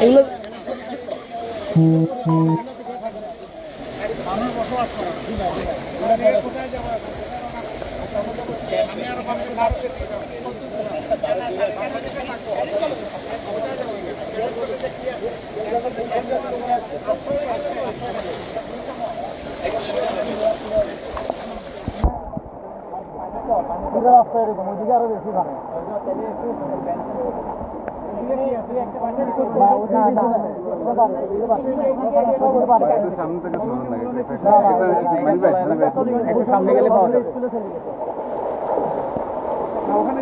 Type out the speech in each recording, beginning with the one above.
এগুলো রাস্তা এরকম ওইদিকে আরও বেশি ভালো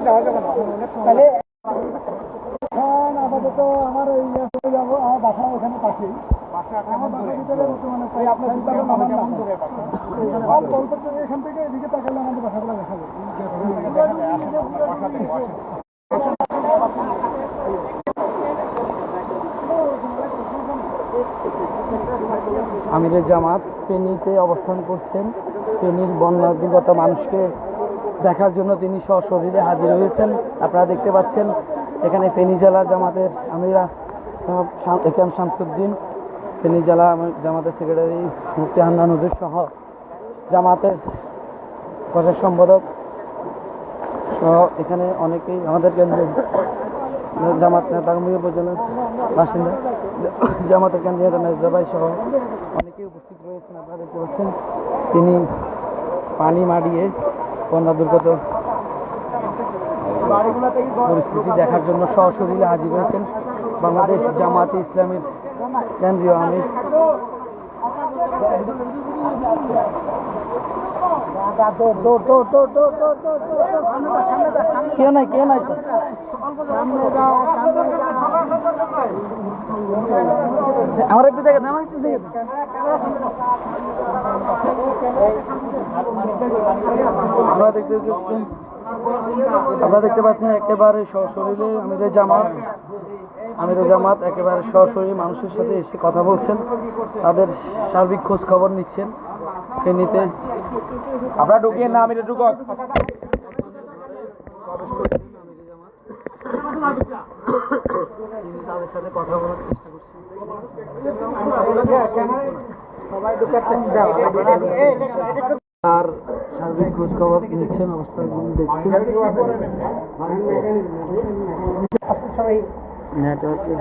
যাবে যাবে আপাতত আমার চলে যাব আমার বাসা। ওখানে পাশেই এখান থেকে এদিকে তাকালে আমাদের বাসাগুলো দেখা আমিরের জামাত ফেনীতে অবস্থান করছেন। ফেনীর বন্যা বিগত মানুষকে দেখার জন্য তিনি সশরীরে হাজির হয়েছেন। আপনারা দেখতে পাচ্ছেন, এখানে ফেনী জেলা জামাতের আমিরা একাম শামসুদ্দিন, ফেনী জেলা জামাতের সেক্রেটারি মুফতি হান্নান হুজুর সহ জামাতের প্রচার সম্পাদক সহ এখানে অনেকেই আমাদের কেন্দ্রের জামাত নেতা উপজেলার বাসিন্দা, জামাতের কেন্দ্রীয় মেজদাবাই সহ অনেকেই উপস্থিত রয়েছেন, আপনারা দেখতে তিনি পানি মারিয়ে বন্যা দুর্গত পরিস্থিতি দেখার জন্য সশরীরে হাজির হয়েছেন বাংলাদেশ জামাতে ইসলামীর কেন্দ্রীয় আমির। নাই নাই আমার একটু আমার একটু। আপনারা দেখতে আপনারা দেখতে পাচ্ছেন একেবারে সশরীরে আমিরের জামাত আমিরের জামাত একেবারে সরাসরি মানুষের সাথে এসে কথা বলছেন, তাদের সার্বিক খোঁজ খবর নিচ্ছেন ফেনীতে আপনারা ঢুকিয়ে না আমি ঢুকক তাদের সাথে কথা বলার চেষ্টা করছেন তার সার্বিক খোঁজ খবর নিচ্ছেন অবস্থাগুলো দেখছেন নেটওয়ার্কের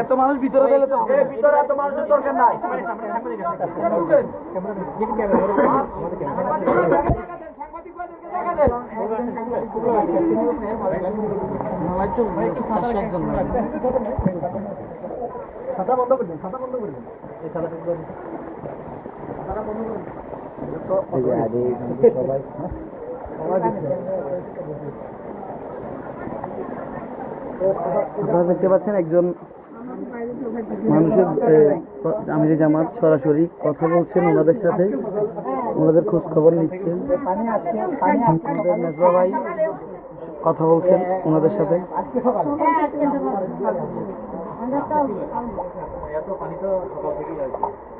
এত মানুষ ভিতরে গেলে তো। ভিতরে এত মানুষের দরকার নাই নয় তো পাঁচশো একজন নয়। খাতা বন্ধ করে দিন খাতা বন্ধ করে দিন আপনারা দেখতে পাচ্ছেন একজন মানুষের আমির জামাত সরাসরি কথা বলছেন ওনাদের সাথে, ওনাদের খোঁজ খবর নিচ্ছেন ভাই কথা বলছেন ওনাদের সাথে। পাশের রুমগুলো দেখেন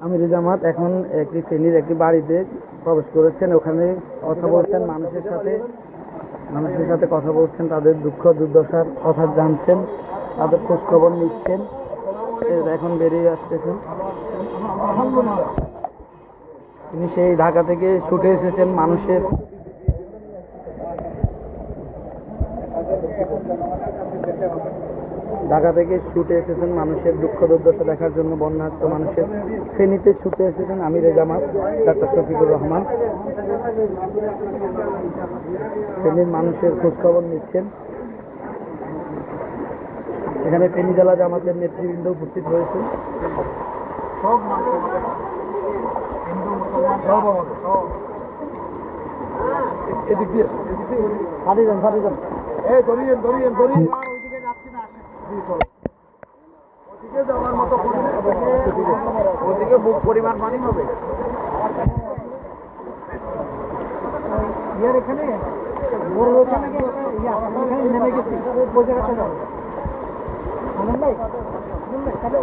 আমির জামাত এখন একটি ফেনীর একটি বাড়িতে প্রবেশ করেছেন। ওখানে কথা বলছেন, মানুষের সাথে মানুষের সাথে কথা বলছেন, তাদের দুঃখ, দুর্দশার কথা জানছেন, তাদের খোঁজখবর নিচ্ছেন। এখন বেরিয়ে আসতেছেন। তিনি সেই ঢাকা থেকে ছুটে এসেছেন, মানুষের ঢাকা থেকে ছুটে এসেছেন মানুষের দুঃখ দুর্দশা দেখার জন্য বন্যার্থ মানুষের ফেনীতে ছুটে এসেছেন আমিরে জামাত ডাক্তার শফিকুর রহমান। ফেনীর মানুষের খোঁজখবর নিচ্ছেন। এখানে ফেনী জেলা জামাতের নেতৃবৃন্দ উপস্থিত হয়েছে। সব হিন্দু মুসলমান সব আমাদের। সব এদিক দিয়ে। সারি যান সারি যান এই ধরিয়েন ধরিয়েন। ধরিয়েন। ওদিকে বুক পরিমাণ পানি হবে। ইয়ার এখানে বড় ওখানে এখানে নেমে গেছি। ওই জায়গাটা যাব আনন্দ ভাই? আনন্দ ভাই, তাহলে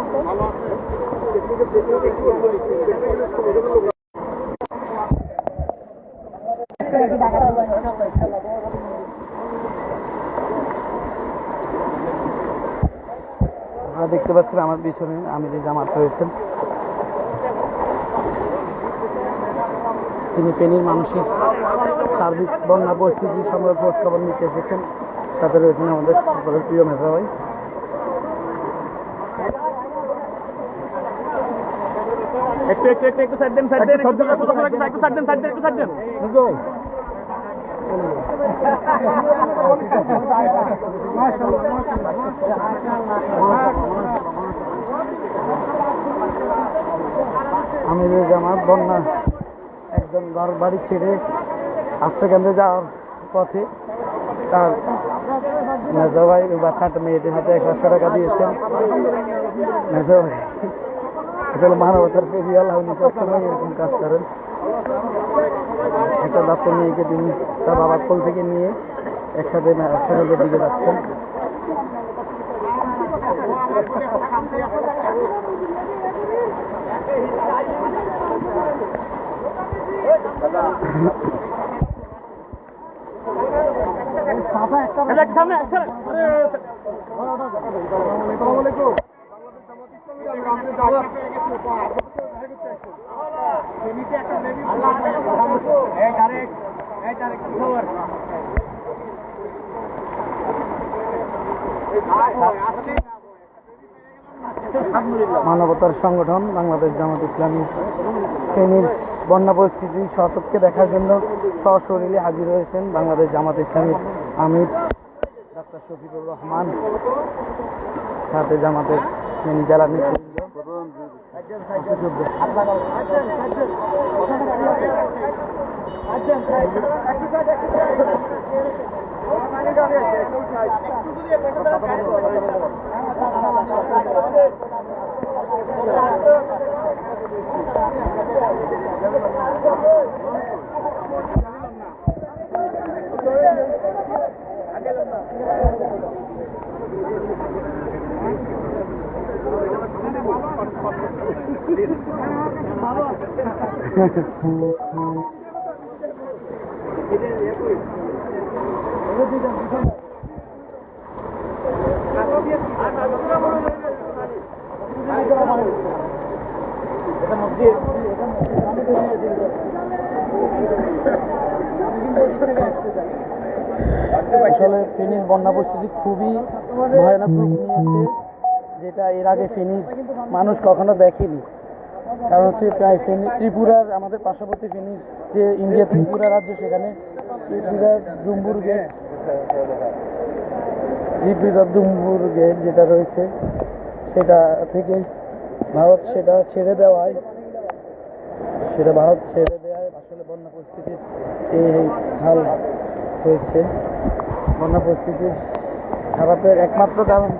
আপনারা দেখতে পাচ্ছেন আমার পিছনে আমি যে জামাত রয়েছেন। তিনি ফেনীর মানুষের সার্বিক বন্যা পরিস্থিতি সম্পর্কে খোঁজ খবর নিতে এসেছেন। সাথে রয়েছেন আমাদের সকলের প্রিয় মেধা ভাই একটু একটু একটু একটু সাইড দেন সাইড দেন একটু একটু সাইড দেন সাইড দেন একটু সাইড দেন। আমিরের জামাত বন্যা একজন ঘর বাড়ি ছেড়ে আশ্রয়কেন্দ্রে যাওয়ার পথে তার মেজো ভাই বাচ্চাটা মেয়েদের হাতে একশো টাকা দিয়েছেন। মেজো ভাই আসলে মানবতার পেরিয়ে আল্লাহ উনি সবসময় এরকম কাজ করেন। একটা বাচ্চা মেয়েকে তিনি তার বাবার কোল থেকে নিয়ে একসাথে হাসপাতালের দিকে যাচ্ছেন। সামনে সামনে। মানবতার সংগঠন বাংলাদেশ জামাত ইসলামী ফেনীর বন্যা পরিস্থিতি শতককে দেখার জন্য সশরীরে হাজির হয়েছেন বাংলাদেশ জামাত ইসলামীর আমির ডাক্তার শফিকুর রহমান, সাথে জামাতের ফেনী জেলার নেতৃবৃন্দ আসলে ফেনীর বন্যা পরিস্থিতি খুবই ভয়ানক রূপ নিয়েছে, যেটা এর আগে ফেনীর মানুষ কখনো দেখেনি। কারণ হচ্ছে প্রায় ফেনী, ত্রিপুরার আমাদের পার্শ্ববর্তী ফেনীর যে ইন্ডিয়া, ত্রিপুরা রাজ্য সেখানে, ত্রিপুরার ডুম্বুর গেট, ত্রিপুরার ডুম্বুর গেট যেটা রয়েছে, সেটা থেকে ভারত সেটা ছেড়ে দেওয়ায়, সেটা ভারত ছেড়ে দেওয়ায় আসলে বন্যা পরিস্থিতির এই হাল হয়েছে। বন্যা পরিস্থিতির খারাপের একমাত্র কারণ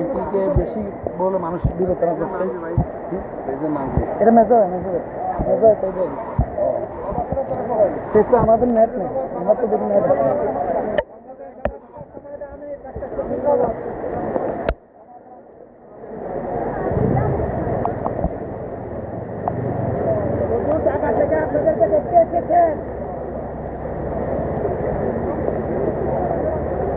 এটিকে বেশি বলে মানুষ বিবেচনা করছে। এটা মেজো মেজো মেজো তাই বলি তো আমাদের নেট নেই আমরা তো দেখি নেট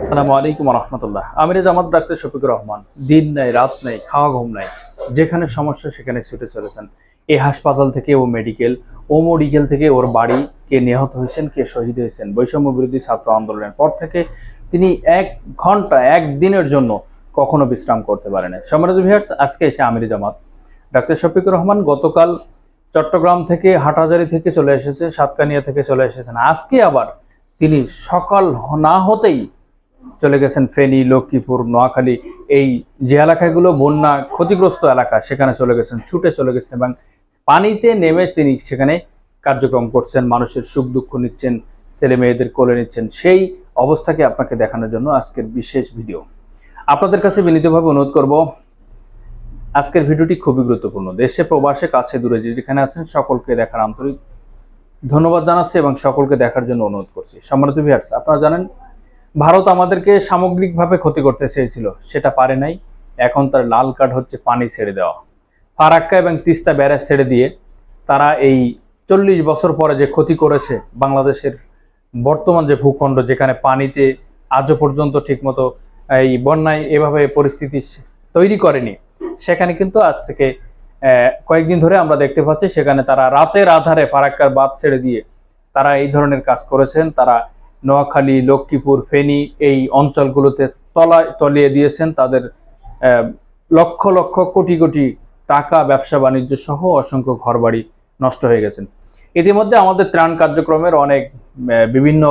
আসসালামু আলাইকুম রহমতুল্লাহ। আমিরে জামাত ডাক্তার শফিকুর রহমান। দিন নাই রাত নাই খাওয়া ঘুম নাই। যেখানে সমস্যা সেখানে ছুটে চলেছেন। এই হাসপাতাল থেকে ও মেডিকেল ও মেডিকেল থেকে ওর বাড়ি কে নিহত হয়েছেন, কে শহীদ হয়েছেন। বৈষম্য বিরোধী ছাত্র আন্দোলনের পর থেকে তিনি এক ঘণ্টা, এক দিনের জন্য কখনো বিশ্রাম করতে পারেন সম্মানিত ভিউয়ার্স, আজকে এসে আমিরে জামাত। ডাক্তার শফিকুর রহমান গতকাল চট্টগ্রাম থেকে হাটহাজারি থেকে চলে এসেছে, সাতকানিয়া থেকে চলে এসেছেন। আজকে আবার তিনি সকাল না হতেই চলে গেছেন ফেনী, লক্ষ্মীপুর, নোয়াখালী। এই যে এলাকাগুলো বন্যা ক্ষতিগ্রস্ত এলাকা, সেখানে চলে গেছেন, ছুটে চলে গেছেন এবং পানিতে নেমে তিনি সেখানে কার্যক্রম করছেন, মানুষের সুখ দুঃখ নিচ্ছেন, ছেলে মেয়েদের কোলে নিচ্ছেন। সেই অবস্থাকে আপনাকে দেখানোর জন্য আজকের বিশেষ ভিডিও। আপনাদের কাছে বিনীতভাবে অনুরোধ করব, আজকের ভিডিওটি খুবই গুরুত্বপূর্ণ। দেশে প্রবাসে, কাছে দূরে যে যেখানে আছেন, সকলকে দেখার আন্তরিক ধন্যবাদ জানাচ্ছি এবং সকলকে দেখার জন্য অনুরোধ করছি। সম্মানিত ভিউয়ার্স আপনারা জানেন ভারত আমাদেরকে সামগ্রিকভাবে ক্ষতি করতে চেয়েছিল, সেটা পারে নাই। এখন তার লাল কার্ড হচ্ছে পানি ছেড়ে দেওয়া। ফারাক্কা এবং তিস্তা ব্যারাজ ছেড়ে দিয়ে তারা এই চল্লিশ বছর পরে যে ক্ষতি করেছে বাংলাদেশের বর্তমান যে ভূখণ্ড, যেখানে পানিতে আজও পর্যন্ত ঠিকমতো এই বন্যায় এভাবে পরিস্থিতি তৈরি করেনি, সেখানে কিন্তু আজ থেকে কয়েকদিন ধরে আমরা দেখতে পাচ্ছি সেখানে তারা রাতের আধারে ফারাক্কার বাদ ছেড়ে দিয়ে তারা এই ধরনের কাজ করেছেন। তারা নোয়াখালী, লক্ষ্মীপুর, ফেনী এই অঞ্চলগুলোতে তলায় তলিয়ে দিয়েছেন তাদের লক্ষ লক্ষ কোটি কোটি টাকা ব্যবসা বাণিজ্য সহ অসংখ্য ঘরবাড়ি নষ্ট হয়ে গেছেন। ইতিমধ্যে আমাদের ত্রাণ কার্যক্রমের অনেক বিভিন্ন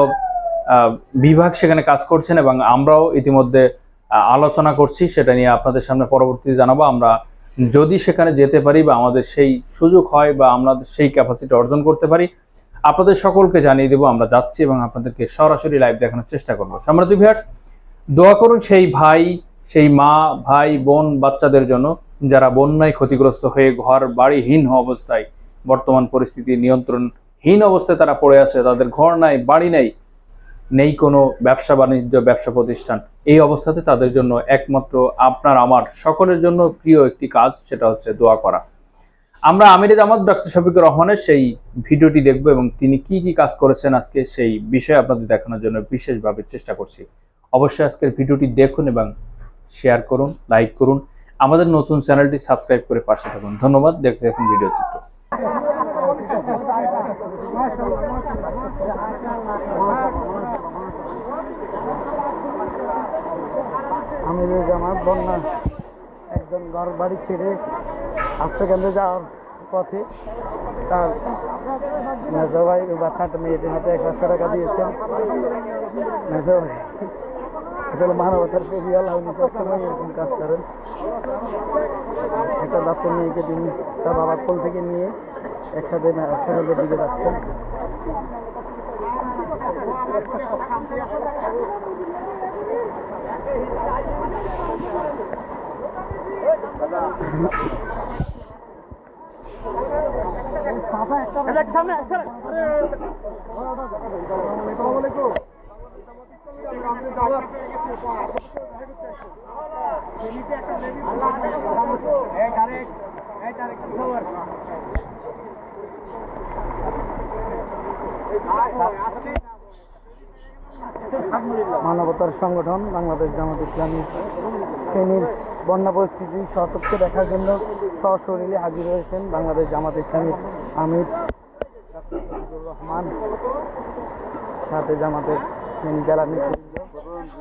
বিভাগ সেখানে কাজ করছেন এবং আমরাও ইতিমধ্যে আলোচনা করছি, সেটা নিয়ে আপনাদের সামনে পরবর্তীতে জানাব। আমরা যদি সেখানে যেতে পারি বা আমাদের সেই সুযোগ হয় বা আমরা সেই ক্যাপাসিটি অর্জন করতে পারি আপনাদের সকলকে জানিয়ে দেবো, আমরা যাচ্ছি এবং আপনাদেরকে সরাসরি লাইভ দেখানোর চেষ্টা করব। সম্রাট ভিয়ার্স দোয়া করুন সেই ভাই, সেই মা, ভাই, বোন, বাচ্চাদের জন্য, যারা বন্যায় ক্ষতিগ্রস্ত হয়ে ঘর বাড়িহীন অবস্থায় বর্তমান পরিস্থিতি নিয়ন্ত্রণহীন অবস্থায় তারা পড়ে আছে, তাদের ঘর নাই, বাড়ি নাই, নেই কোনো ব্যবসা বাণিজ্য, ব্যবসা প্রতিষ্ঠান। এই অবস্থাতে তাদের জন্য একমাত্র আপনার, আমার, সকলের জন্য প্রিয় একটি কাজ, সেটা হচ্ছে দোয়া করা। আমরা আমিরে জামাত ডক্টর শফিকুর রহমানের সেই ভিডিওটি দেখব এবং তিনি কি কি কাজ করেছেন আজকে সেই বিষয়ে আপনাদের দেখানোর জন্য বিশেষভাবে চেষ্টা করছি। অবশ্যই আজকের ভিডিওটি দেখুন এবং শেয়ার করুন, লাইক করুন। আমাদের নতুন চ্যানেলটি সাবস্ক্রাইব করে পাশে থাকুন। ধন্যবাদ। দেখতে দেখুন ভিডিও চিত্র। আমিরে বন্যা। একজন ঘর বাড়ি ছেড়ে হাসপাতালে যাওয়ার পথে তার মেজো ভাই বাচ্চাটা মেয়েদের হাতে এক লাখ টাকা দিয়েছেন। মেজো ভাই, আসলে মানবতার আপনি সবসময় এরকম কাজ করেন। একটা বাচ্চা মেয়েকে তিনি তার বাবার কোল থেকে নিয়ে একসাথে হাসপাতালের দিকে যাচ্ছেন। মানবতার সংগঠন বাংলাদেশ জামাত ইসলামী ফেনীর বন্যা পরিস্থিতি সতর্ক দেখার জন্য সশরীরে হাজির হয়েছেন বাংলাদেশ জামাত ইসলামীর আমির রহমান, সাথে জামাতের জ্বালানি নেতৃবৃন্দ